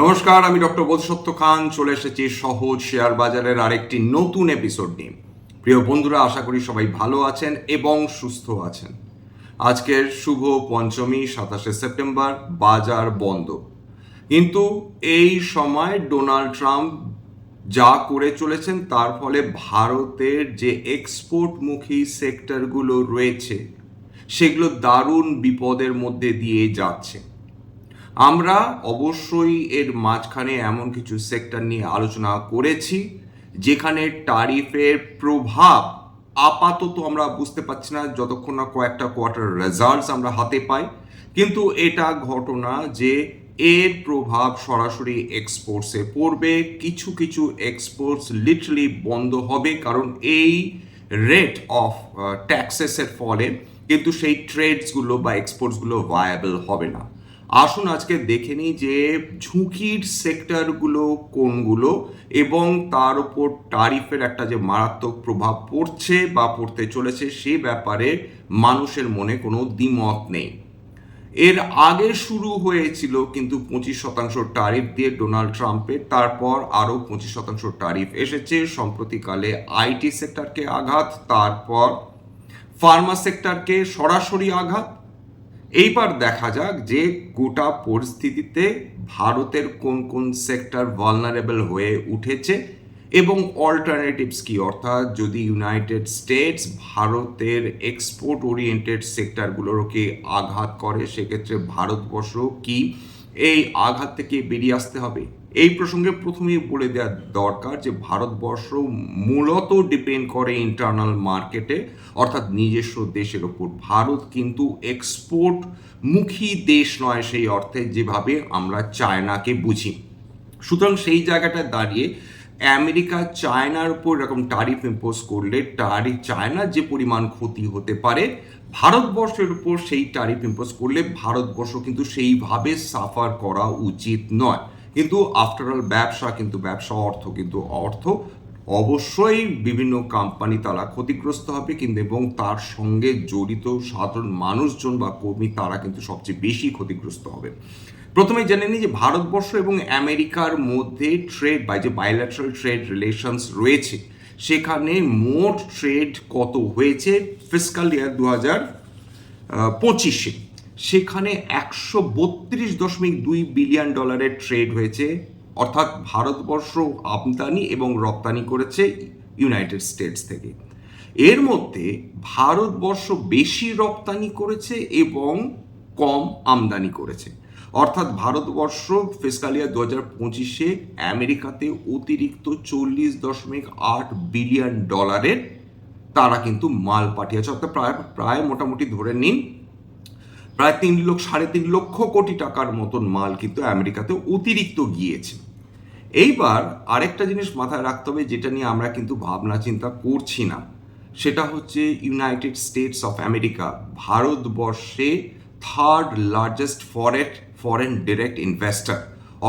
নমস্কার, আমি ডক্টর বোধসত্য খান। চলে এসেছি সহজ শেয়ার বাজারের আরেকটি নতুন এপিসোড নিয়ে। প্রিয় বন্ধুরা, আশা করি সবাই ভালো আছেন এবং সুস্থ আছেন। আজকের শুভ পঞ্চমী, সাতাশে সেপ্টেম্বর, বাজার বন্ধ। কিন্তু এই সময় ডোনাল্ড ট্রাম্প যা করে চলেছেন, তার ফলে ভারতের যে এক্সপোর্টমুখী সেক্টরগুলো রয়েছে, সেগুলো দারুণ বিপদের মধ্যে দিয়ে যাচ্ছে। আমরা অবশ্যই এর মাঝখানে এমন কিছু সেক্টর নিয়ে আলোচনা করেছি, যেখানে ট্যারিফের প্রভাব আপাতত আমরা বুঝতে পারছি না যতক্ষণ না কয়েকটা কোয়ার্টার রেজাল্টস আমরা হাতে পাই। কিন্তু এটা ঘটনা যে এর প্রভাব সরাসরি এক্সপোর্টসে পড়বে, কিছু কিছু এক্সপোর্টস লিটারালি বন্ধ হবে কারণ এই রেট অফ ট্যাক্সেসের ফলে কিন্তু সেই ট্রেডসগুলো বা এক্সপোর্টসগুলো ভায়াবল হবে না। আসুন আজকে দেখে নিই যে ঝুঁকির সেক্টরগুলো কোনগুলো এবং তার উপর টারিফের একটা যে মারাত্মক প্রভাব পড়ছে বা পড়তে চলেছে সে ব্যাপারে মানুষের মনে কোনো দ্বিমত নেই। এর আগে শুরু হয়েছিল কিন্তু পঁচিশ শতাংশ টারিফ দিয়ে ডোনাল্ড ট্রাম্পের, তারপর আরও পঁচিশ শতাংশ টারিফ এসেছে, সম্প্রতিকালে আইটি সেক্টরকে আঘাত, তারপর ফার্মা সেক্টরকে সরাসরি আঘাত এইবার দেখা যাক যে গোটা পরিস্থিতিতে ভারতের কোন কোন সেক্টর ভালনারেবল হয়ে উঠেছে এবং অল্টারনেটিভস কি? অর্থাৎ যদি ইউনাইটেড স্টেটস ভারতের এক্সপোর্ট ওরিয়েন্টেড সেক্টরগুলোকে আঘাত করে, সেক্ষেত্রে ভারতবর্ষ কি এই আঘাত থেকে বেরিয়ে আসতে হবে? এই প্রসঙ্গে প্রথমেই বলে দেওয়া দরকার যে ভারতবর্ষ মূলত ডিপেন্ড করে ইন্টারনাল মার্কেটে অর্থাৎ নিজস্ব দেশের ওপর। ভারত কিন্তু এক্সপোর্ট মুখী দেশ নয় সেই অর্থে যেভাবে আমরা চায়নাকে বুঝি। সুতরাং সেই জায়গাটায় দাঁড়িয়ে আমেরিকা চায়নার উপর এরকম টারিফ ইম্পোজ করলে টারিফ চায়নার যে পরিমাণ ক্ষতি হতে পারে, ভারতবর্ষের উপর সেই টারিফ ইম্পোজ করলে ভারতবর্ষ কিন্তু সেইভাবে সাফার করা উচিত নয়। কিন্তু আফটারঅল ব্যবসা কিন্তু ব্যবসা, অর্থ কিন্তু অর্থ। অবশ্যই বিভিন্ন কোম্পানি তারা ক্ষতিগ্রস্ত হবে কিন্তু, এবং তার সঙ্গে জড়িত সাধারণ মানুষজন বা কর্মী তারা কিন্তু সবচেয়ে বেশি ক্ষতিগ্রস্ত হবে। প্রথমে জেনে নিই যে ভারতবর্ষ এবং আমেরিকার মধ্যে ট্রেড বা যে বায়োল্যাটারাল ট্রেড রিলেশনস রয়েছে, সেখানে মোট ট্রেড কত হয়েছে? ফিসকাল ইয়ার দু হাজার পঁচিশে। সেখানে একশো বত্রিশ দশমিক দুই বিলিয়ন ডলারের ট্রেড হয়েছে, অর্থাৎ ভারতবর্ষ আমদানি এবং রপ্তানি করেছে ইউনাইটেড স্টেটস থেকে। এর মধ্যে ভারতবর্ষ বেশি রপ্তানি করেছে এবং কম আমদানি করেছে। অর্থাৎ ভারতবর্ষ ফিসকাল ইয়ার দু হাজার পঁচিশে আমেরিকাতে অতিরিক্ত চল্লিশ দশমিক আট বিলিয়ন ডলারের তারা কিন্তু মাল পাঠিয়েছে। অর্থাৎ প্রায় প্রায় মোটামুটি ধরে নিন প্রায় তিন লক্ষ, সাড়ে তিন লক্ষ কোটি টাকার মতন মাল কিন্তু আমেরিকাতে অতিরিক্ত গিয়েছে। এইবার আরেকটা জিনিস মাথায় রাখতে হবে, যেটা নিয়ে আমরা কিন্তু ভাবনা চিন্তা করছি না। সেটা হচ্ছে ইউনাইটেড স্টেটস অফ আমেরিকা ভারতবর্ষে third largest foreign foreign direct investor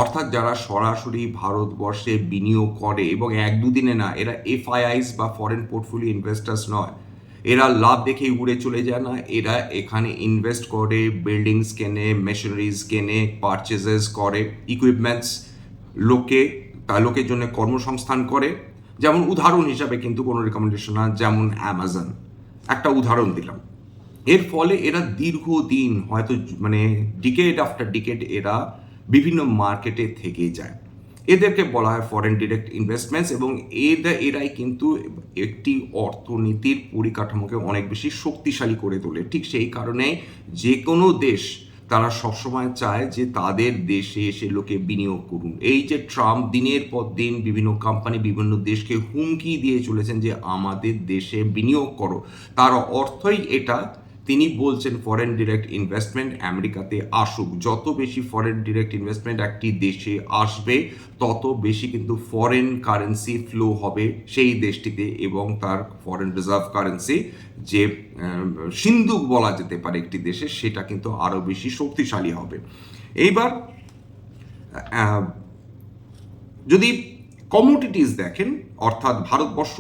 অর্থাৎ যারা সরাসরি ভারতবর্ষে বিনিয়োগ করে এবং এক দুদিনে না, এরা এফআইআইস বা ফরেন পোর্টফোলিও ইনভেস্টার্স নয়। এরা লাভ দেখে উড়ে চলে যায় না। এরা এখানে ইনভেস্ট করে বিল্ডিংস কেনে মেশিনারিজ কেনে পারচেজেস করে ইকুইপমেন্টস লোকে লোকের জন্য কর্মসংস্থান করে। যেমন উদাহরণ হিসাবে কিন্তু কোনো রেকমেন্ডেশন না, যেমন অ্যামাজন একটা উদাহরণ দিলাম। এর ফলে এরা দীর্ঘদিন, হয়তো মানে ডিকেড আফটার ডিকেড এরা বিভিন্ন মার্কেটে থেকে যায়। এদেরকে বলা হয় ফরেন ডিরেক্ট ইনভেস্টমেন্টস এবং এদের এরাই কিন্তু একটি অর্থনীতির পরিকাঠামোকে অনেক বেশি শক্তিশালী করে তোলে। ঠিক সেই কারণে যে কোনো দেশ তারা সবসময় চায় যে তাদের দেশে এসে লোকে বিনিয়োগ করুন এই যে ট্রাম্প দিনের পর দিন বিভিন্ন কোম্পানি বিভিন্ন দেশকে হুমকি দিয়ে চলেছেন যে আমাদের দেশে বিনিয়োগ করো, তার অর্থই এটা তিনি বলছেন ফরেন ডিরেক্ট ইনভেস্টমেন্ট আমেরিকাতে আসুক। যত বেশি ফরেন ডিরেক্ট ইনভেস্টমেন্ট একটি দেশে আসবে, তত বেশি কিন্তু ফরেন কারেন্সি ফ্লো হবে সেই দেশটিতে এবং তার ফরেন রিজার্ভ কারেন্সি যে সিন্ধুক বলা যেতে পারে একটি দেশে, সেটা কিন্তু আরও বেশি শক্তিশালী হবে। এইবার যদি কমোডিটিস দেখেন, অর্থাৎ ভারতবর্ষ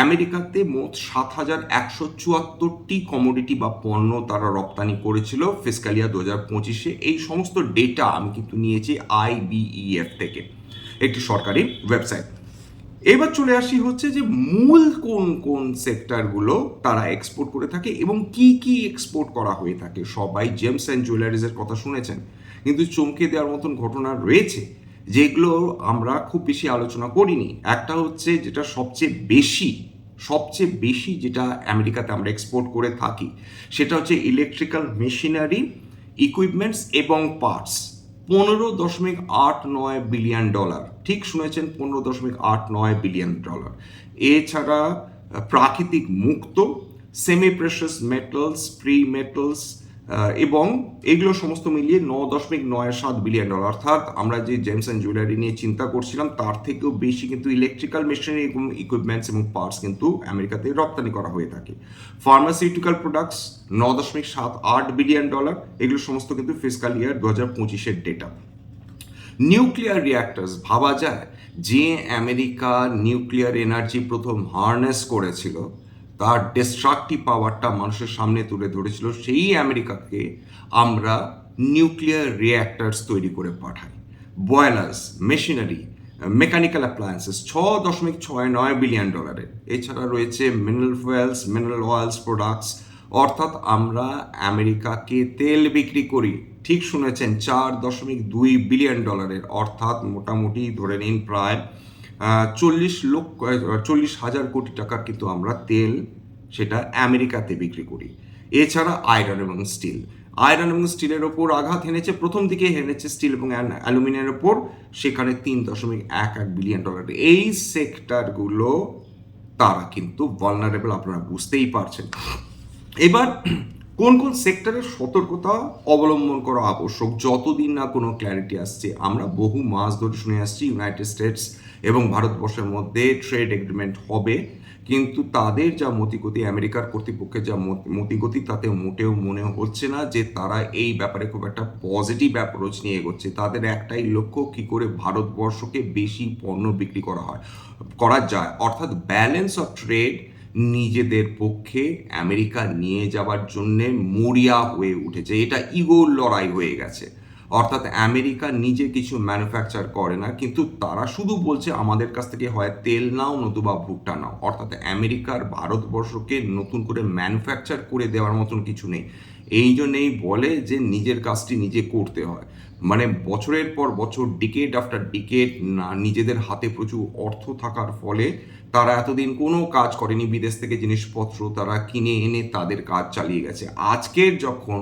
আমেরিকাতে মোট সাত হাজার একশো চুয়াত্তরটি কমোডিটি বা পণ্য তারা রপ্তানি করেছিল ফিসকালিয়া দু হাজার পঁচিশে। এই সমস্ত ডেটা আমি কিন্তু নিয়েছি আইবিইএফ থেকে, একটি সরকারি ওয়েবসাইট এবার চলে আসি হচ্ছে যে মূল কোন কোন সেক্টরগুলো তারা এক্সপোর্ট করে থাকে এবং কি কি এক্সপোর্ট করা হয়ে থাকে। সবাই জেমস অ্যান্ড জুয়েলারিজের কথা শুনেছেন, কিন্তু চমকে দেওয়ার মতন ঘটনা রয়েছে। যেগুলো আমরা খুব বেশি আলোচনা করিনি। একটা হচ্ছে যেটা সবচেয়ে বেশি সবচেয়ে বেশি যেটা আমেরিকাতে আমরা এক্সপোর্ট করে থাকি, সেটা হচ্ছে ইলেকট্রিক্যাল মেশিনারি ইকুইপমেন্টস এবং পার্টস পনেরো দশমিক আট নয় বিলিয়ন ডলার ঠিক শুনেছেন? পনেরো দশমিক আট নয় বিলিয়ন ডলার এছাড়া প্রাকৃতিক মুক্ত semi precious metals pre metals এবং এগুলো সমস্ত মিলিয়ে ন দশমিক নয় সাত বিলিয়ন ডলার অর্থাৎ আমরা যে জেমস অ্যান্ড জুয়েলারি নিয়ে চিন্তা করছিলাম, তার থেকেও বেশি কিন্তু ইলেকট্রিক্যাল মেশিনারি এবং ইকুইপমেন্টস এবং পার্টস কিন্তু আমেরিকাতে রপ্তানি করা হয়ে থাকে। ফার্মাসিউটিক্যাল প্রোডাক্টস ন দশমিক সাত আট বিলিয়ন ডলার এগুলো সমস্ত কিন্তু ফিসকাল ইয়ার দু হাজার পঁচিশের ডেটা নিউক্লিয়ার রিয়াক্টার্স ভাবা যায়, যে আমেরিকা নিউক্লিয়ার এনার্জি প্রথম হার্নেস করেছিল তার ডিস্ট্রাকটিভ পাওয়ারটা মানুষের সামনে তুলে ধরেছিল, সেই আমেরিকাকে আমরা নিউক্লিয়ার রিয়াক্টার্স তৈরি করে পাঠাই। বয়লার্স মেশিনারি মেকানিক্যাল অ্যাপ্লায়েন্সেস ছ দশমিক ছয় নয় বিলিয়ন ডলারের এছাড়া রয়েছে mineral fuels mineral oils products অর্থাৎ আমরা আমেরিকাকে তেল বিক্রি করি। ঠিক শুনেছেন, চার দশমিক দুই বিলিয়ন ডলারের অর্থাৎ মোটামুটি ধরে নিন প্রায় চল্লিশ লক্ষ চল্লিশ হাজার কোটি টাকা কিন্তু আমরা তেল সেটা আমেরিকাতে বিক্রি করি। এছাড়া আয়রন এবং স্টিল। আয়রন এবং স্টিলের ওপর আঘাত হেনেছে, প্রথম দিকে হেনেছে স্টিল এবং অ্যালুমিনিয়ামের ওপর, সেখানে তিন দশমিক এক এক বিলিয়ন ডলার। এই সেক্টরগুলো তারা কিন্তু ভলনারেবল আপনারা বুঝতেই পারছেন। এবার কোন কোন সেক্টরের সতর্কতা অবলম্বন করা আবশ্যক, যতদিন না কোনো ক্ল্যারিটি আসছে, আমরা বহু মাস ধরে শুনে আসছি ইউনাইটেড স্টেটস এবং ভারতবর্ষের মধ্যে ট্রেড এগ্রিমেন্ট হবে। কিন্তু তাদের যা মতিগতি, আমেরিকার কর্তৃপক্ষের যা মতিগতি, তাতে মোটেও মনে হচ্ছে না যে তারা এই ব্যাপারে খুব একটা পজিটিভ অ্যাপ্রোচ নিয়ে এগোচ্ছে। তাদের একটাই লক্ষ্য, কি করে ভারতবর্ষকে বেশি পণ্য বিক্রি করা হয়, করা যায়। অর্থাৎ ব্যালেন্স অফ ট্রেড নিজেদের পক্ষে আমেরিকা নিয়ে যাওয়ার জন্যে মরিয়া হয়ে উঠেছে। এটা ইগোর লড়াই হয়ে গেছে। অর্থাৎ আমেরিকা নিজে কিছু ম্যানুফ্যাকচার করে না, কিন্তু তারা শুধু বলছে আমাদের কাছ থেকে হয় তেল নাও নতুবা ভুট্টা নাও। অর্থাৎ আমেরিকার ভারতবর্ষকে নতুন করে ম্যানুফ্যাকচার করে দেওয়ার মতন কিছু নেই। এই জন্যেই বলে যে নিজের কাজটি নিজে করতে হয়। মানে বছরের পর বছর ডিকেট আফটার ডিকেট না, নিজেদের হাতে প্রচুর অর্থ থাকার ফলে তারা এতদিন কোনো কাজ করেনি। বিদেশ থেকে জিনিসপত্র তারা কিনে এনে তাদের কাজ চালিয়ে গেছে। আজকের যখন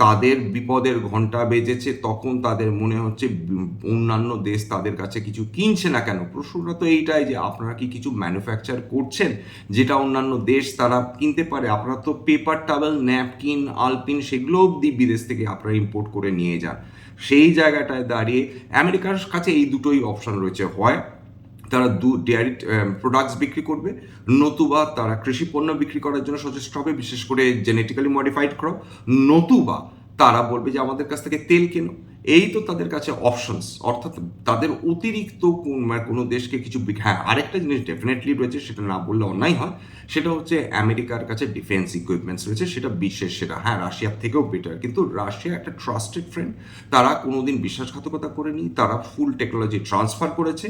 তাদের বিপদের ঘণ্টা বেজেছে, তখন তাদের মনে হচ্ছে অন্যান্য দেশ তাদের কাছে কিছু কিনছে না কেন? প্রশ্নটা তো এইটাই যে আপনারা কি কিছু ম্যানুফ্যাকচার করছেন যেটা অন্যান্য দেশ তারা কিনতে পারে? আপনারা তো পেপার টাবেল ন্যাপকিন আলপিন সেগুলো অবধি বিদেশ থেকে আপনারা ইম্পোর্ট করে নিয়ে যান। সেই জায়গাটায় দাঁড়িয়ে আমেরিকার কাছে এই দুটোই অপশন রয়েছে। হয় তারা দু ডেয়ারি প্রোডাক্টস বিক্রি করবে, নতুবা তারা কৃষি পণ্য বিক্রি করার জন্য সচেষ্ট হবে, বিশেষ করে জেনেটিক্যালি মডিফাইড ক্রপ নতুবা তারা বলবে যে আমাদের কাছ থেকে তেল কেনো। এই তো তাদের কাছে অপশনস অর্থাৎ তাদের অতিরিক্ত কোন কোনো দেশকে কিছু হ্যাঁ আরেকটা জিনিস ডেফিনেটলি রয়েছে, সেটা না বললে অন্যায় হয়, সেটা হচ্ছে আমেরিকার কাছে ডিফেন্স ইকুইপমেন্টস রয়েছে, সেটা বিশ্বের সেরা। হ্যাঁ রাশিয়ার থেকেও বেটার কিন্তু রাশিয়া একটা ট্রাস্টেড ফ্রেন্ড তারা কোনোদিন বিশ্বাসঘাতকতা করেনি, তারা ফুল টেকনোলজি ট্রান্সফার করেছে,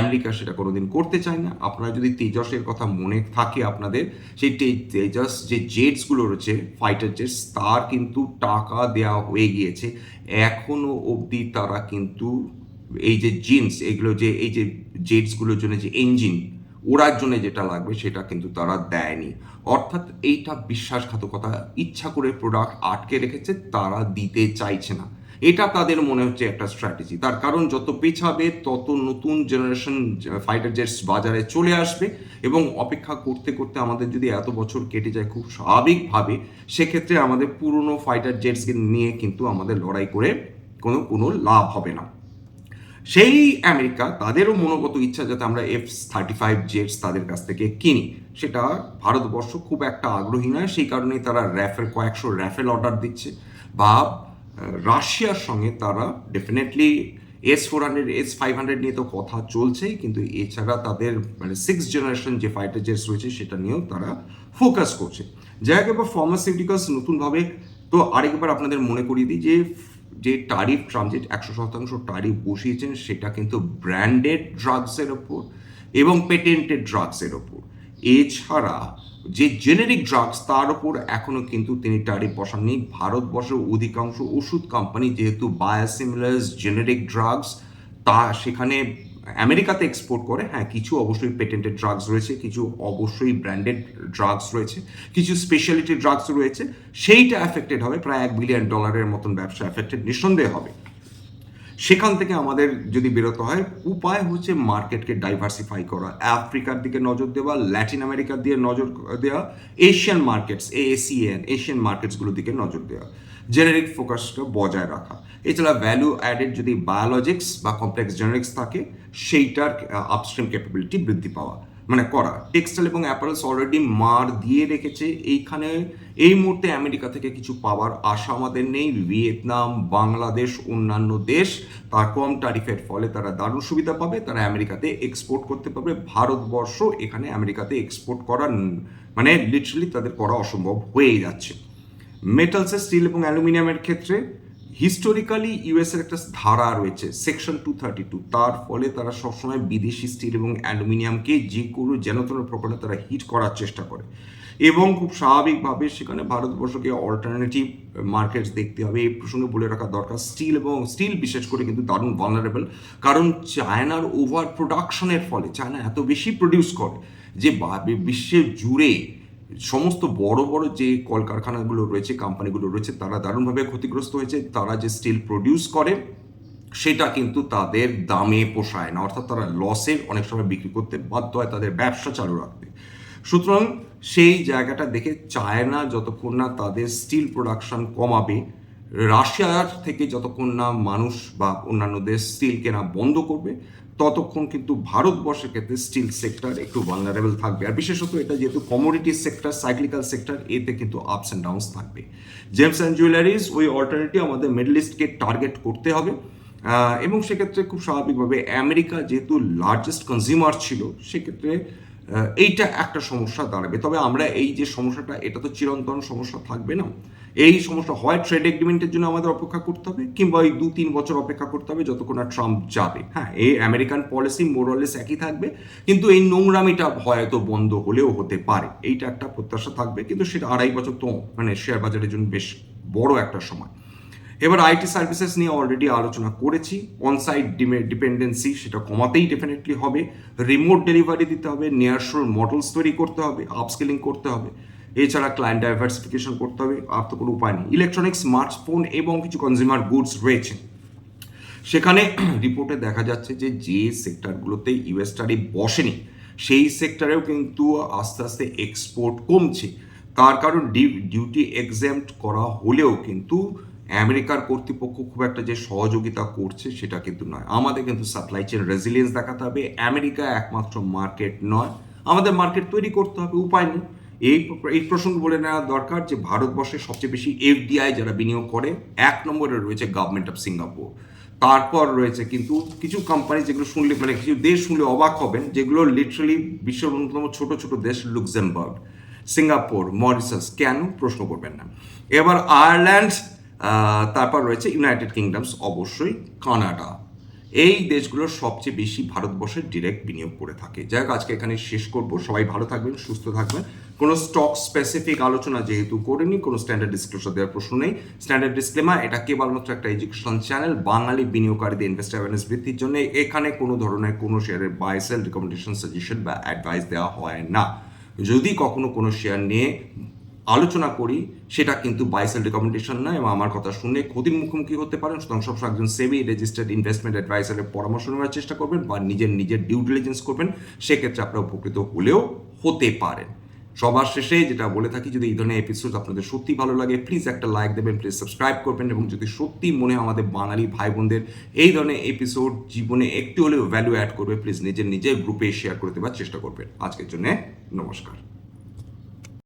আমেরিকা সেটা কোনোদিন করতে চায় না। আপনারা যদি তেজসের কথা মনে থাকে আপনাদের, সেই তেজস যে জেটসগুলো রয়েছে ফাইটার জেটস তার কিন্তু টাকা দেওয়া হয়ে গিয়েছে। এখনও অবধি তারা কিন্তু এই যে জিন্স এগুলো যে, এই যে জেটসগুলোর জন্য যে ইঞ্জিন ওড়ার জন্য যেটা লাগবে সেটা কিন্তু তারা দেয়নি। অর্থাৎ এইটা বিশ্বাসঘাতকতা, ইচ্ছা করে প্রোডাক্ট আটকে রেখেছে, তারা দিতে চাইছে না। এটা তাদের মনে হচ্ছে একটা স্ট্র্যাটেজি তার কারণ যত পেছাবে, তত নতুন জেনারেশন ফাইটার জেটস বাজারে চলে আসবে এবং অপেক্ষা করতে করতে আমাদের যদি এত বছর কেটে যায় খুব স্বাভাবিকভাবে, সেক্ষেত্রে আমাদের পুরনো ফাইটার জেটসকে নিয়ে কিন্তু আমাদের লড়াই করে কোনো কোনো লাভ হবে না। সেই আমেরিকা তাদেরও মনোগত ইচ্ছা যাতে আমরা এফ থার্টি ফাইভ জেটস তাদের কাছ থেকে কিনি। সেটা ভারতবর্ষ খুব একটা আগ্রহী নয়, সেই কারণেই তারা র্যাফেল কয়েকশো র্যাফেল অর্ডার দিচ্ছে বা রাশিয়ার সঙ্গে তারা definitely S four hundred S five hundred নিয়ে তো কথা চলছেই, কিন্তু এছাড়া তাদের মানে সিক্স জেনারেশন যে ফাইটার জেটস রয়েছে, সেটা নিয়েও তারা ফোকাস করছে। যাই হোক, এবার ফার্মাসিউটিক্যালস নতুনভাবে, তো আরেকবার আপনাদের মনে করিয়ে দিই যে যে টারিফ ট্রানজিট একশো শতাংশ টারিফ বসিয়েছেন, সেটা কিন্তু ব্র্যান্ডেড ড্রাগসের ওপর এবং পেটেন্টেড ড্রাগসের ওপর। এছাড়া যে জেনেরিক ড্রাগস তার ওপর এখনও কিন্তু তিনি টারিফ বসাননি। ভারতবর্ষের অধিকাংশ ওষুধ কোম্পানি যেহেতু বায়োসিমিলার্স জেনেরিক ড্রাগস তা সেখানে আমেরিকাতে এক্সপোর্ট করে। হ্যাঁ কিছু অবশ্যই পেটেন্টেড ড্রাগস রয়েছে, কিছু অবশ্যই ব্র্যান্ডেড ড্রাগস রয়েছে, কিছু স্পেশালিটি ড্রাগস রয়েছে। সেইটা অ্যাফেক্টেড হবে, প্রায় এক বিলিয়ন ডলারের মতন ব্যবসা অ্যাফেক্টেড নিঃসন্দেহে হবে। সেখান থেকে আমাদের যদি বেরোতে হয়, উপায় হচ্ছে মার্কেটকে ডাইভার্সিফাই করা। আফ্রিকার দিকে নজর দেওয়া ল্যাটিন আমেরিকার দিকে নজর দেওয়া এশিয়ান মার্কেটস এএসিএন এশিয়ান মার্কেটসগুলোর দিকে নজর দেওয়া। জেনারিক ফোকাসটা বজায় রাখা। এছাড়া ভ্যালু অ্যাডেড যদি বায়োলজিক্স বা কমপ্লেক্স জেনারিক্স থাকে, সেইটার আপস্ট্রিম ক্যাপাবিলিটি বৃদ্ধি পাওয়া। মানে করা। টেক্সটাইল এবং অ্যাপারেলস অলরেডি মার দিয়ে রেখেছে। এইখানে, এই মুহূর্তে আমেরিকা থেকে কিছু পাওয়ার আশা আমাদের নেই। ভিয়েতনাম, বাংলাদেশ, অন্যান্য দেশ, তার কম টারিফের ফলে তারা দারুণ সুবিধা পাবে। তারা আমেরিকাতে এক্সপোর্ট করতে পারবে। ভারতবর্ষ এখানে আমেরিকাতে এক্সপোর্ট করা মানে লিটারালি তাদের করা অসম্ভব হয়েই যাচ্ছে। মেটালসের স্টিল এবং অ্যালুমিনিয়ামের ক্ষেত্রে হিস্টোরিক্যালি ইউএসের একটা ধারা রয়েছে সেকশন টু থার্টি টু তার ফলে তারা সবসময় বিদেশি স্টিল এবং অ্যালুমিনিয়ামকে যে কোনো যেন তেন প্রকারে তারা হিট করার চেষ্টা করে। এবং খুব স্বাভাবিকভাবে সেখানে ভারতবর্ষকে অল্টারনেটিভ মার্কেটস দেখতে হবে। এই প্রসঙ্গে বলে রাখা দরকার স্টিল এবং স্টিল বিশেষ করে কিন্তু দারুণ ভালনারেবল কারণ চায়নার ওভার প্রোডাকশনের ফলে, চায়না এত বেশি প্রডিউস করে যে বিশ্বের জুড়ে সমস্ত বড় বড় যে কলকারখানাগুলো রয়েছে কোম্পানিগুলো রয়েছে, তারা দারুণভাবে ক্ষতিগ্রস্ত হয়েছে। তারা যে স্টিল প্রডিউস করে, সেটা কিন্তু তাদের দামে পোষায় না। অর্থাৎ তারা লসে অনেক সময় বিক্রি করতে বাধ্য হয়, তাদের ব্যবসা চালু রাখতে। সুতরাং সেই জায়গাটা দেখে চায়না যতক্ষণ না তাদের স্টিল প্রোডাকশন কমাবে, রাশিয়ার থেকে যতক্ষণ না মানুষ বা অন্যান্য দেশ স্টিল কেনা বন্ধ করবে ততক্ষণ কিন্তু ভারতবর্ষের ক্ষেত্রে স্টিল সেক্টর একটু ভালনারেবল থাকবে। আর বিশেষত এটা যেহেতু কমোডিটি সেক্টর সাইক্লিক্যাল সেক্টর এতে কিন্তু আপস অ্যান্ড ডাউনস থাকবে। জেমস অ্যান্ড জুয়েলারিজ ওই অল্টারনেটিভ আমাদের মিডল ইস্টকে টার্গেট করতে হবে। এবং সেক্ষেত্রে খুব স্বাভাবিকভাবে আমেরিকা যেহেতু লার্জেস্ট কনজিউমার ছিল, সেক্ষেত্রে এইটা একটা সমস্যা দাঁড়াবে। তবে আমরা এই যে সমস্যাটা, এটা তো চিরন্তন সমস্যা থাকবে না। এই সমস্যা হয় ট্রেড এগ্রিমেন্টের জন্য আমাদের অপেক্ষা করতে হবে, কিংবা ওই দু তিন বছর অপেক্ষা করতে হবে যতক্ষণ না ট্রাম্প যাবে। হ্যাঁ এই আমেরিকান পলিসি মোরলেস একই থাকবে, কিন্তু এই নোংরামিটা হয়তো বন্ধ হলেও হতে পারে। এইটা একটা প্রত্যাশা থাকবে, কিন্তু সেটা আড়াই বছর তো মানে শেয়ার বাজারের জন্য বেশ বড় একটা সময়। এবার আইটি সার্ভিসেস নিয়ে অলরেডি আলোচনা করেছি অনসাইট ডিপেন্ডেন্সি সেটা কমাতেই ডেফিনেটলি হবে রিমোট ডেলিভারি দিতে হবে নিয়ারশোর মডেলস তৈরি করতে হবে আপস্কেলিং করতে হবে। এছাড়া ক্লায়েন্ট ডাইভার্সিফিকেশন করতে হবে, আর তো কোনো উপায় নেই। ইলেকট্রনিক্স স্মার্টফোন এবং কিছু কনজিউমার গুডস রয়েছে। সেখানে রিপোর্টে দেখা যাচ্ছে যে যে সেক্টরগুলোতে ইউএস বসেনি, সেই সেক্টরেও কিন্তু আস্তে আস্তে এক্সপোর্ট কমছে। তার কারণ ডিউটি এক্সাম্ট করা হলেও কিন্তু আমেরিকার কর্তৃপক্ষ খুব একটা যে সহযোগিতা করছে সেটা কিন্তু নয়। আমাদের কিন্তু সাপ্লাই চেন রেজিলিয়েন্স দেখাতে হবে। আমেরিকা একমাত্র মার্কেট নয়। আমাদের মার্কেট তৈরি করতে হবে, উপায় নেই। এই এই প্রসঙ্গ বলে নেওয়া দরকার যে ভারতবর্ষে সবচেয়ে বেশি এফডিআই যারা বিনিয়োগ করে, এক নম্বরে রয়েছে গভর্নমেন্ট অফ সিঙ্গাপুর তারপর রয়েছে কিন্তু কিছু কোম্পানি যেগুলো শুনলে মানে কিছু দেশ শুনলে অবাক হবেন, যেগুলো লিটারালি বিশ্বের অন্যতম ছোট ছোট দেশ লুক্সেমবার্গ সিঙ্গাপুর মরিসাস কেন প্রশ্ন করবেন না। এবার আয়ারল্যান্ড তারপর রয়েছে ইউনাইটেড কিংডমস অবশ্যই কানাডা এই দেশগুলোর সবচেয়ে বেশি ভারতবর্ষের ডিরেক্ট বিনিয়োগ করে থাকে। যাই হোক, আজকে এখানে শেষ করব। সবাই ভালো থাকবেন, সুস্থ থাকবেন। কোনো স্টক স্পেসিফিক আলোচনা যেহেতু করিনি, কোনো স্ট্যান্ডার্ড ডিসক্লোজার দেওয়ার প্রশ্ন নেই। স্ট্যান্ডার্ড ডিসক্লেমার এটা কেবলমাত্র একটা এডুকেশন চ্যানেল বাঙালি বিনিয়োগকারীদের ইনভেস্ট অ্যাওয়ারনেস বৃদ্ধির জন্য। এখানে কোনো ধরনের কোনো শেয়ারের বাই সেল রিকমেন্ডেশন সাজেশন বা অ্যাডভাইস দেওয়া হয় না। যদি কখনো কোনো শেয়ার নিয়ে আলোচনা করি, সেটা কিন্তু বাইসেল রিকমেন্ডেশন নয় এবং আমার কথা শুনে ক্ষতির মুখোমুখি হতে পারেন। সুতরাং সবসময় একজন সেবি রেজিস্টার্ড ইনভেস্টমেন্ট অ্যাডভাইসারের পরামর্শ নেওয়ার চেষ্টা করবেন বা নিজের নিজের ডিউ ডিলিজেন্স করবেন। সেক্ষেত্রে আপনারা উপকৃত হলেও হতে পারেন। সবার শেষে যেটা বলে থাকি, যদি এই ধরনের এপিসোড আপনাদের সত্যি ভালো লাগে প্লিজ একটা লাইক দেবেন প্লিজ সাবস্ক্রাইব করবেন, এবং যদি সত্যি মনে হয় আমাদের বাঙালি ভাই বোনদের এই ধরনের এপিসোড জীবনে একটু হলেও ভ্যালু অ্যাড করবে প্লিজ নিজের নিজের গ্রুপে শেয়ার করে দেওয়ার চেষ্টা করবেন। আজকের জন্য নমস্কার।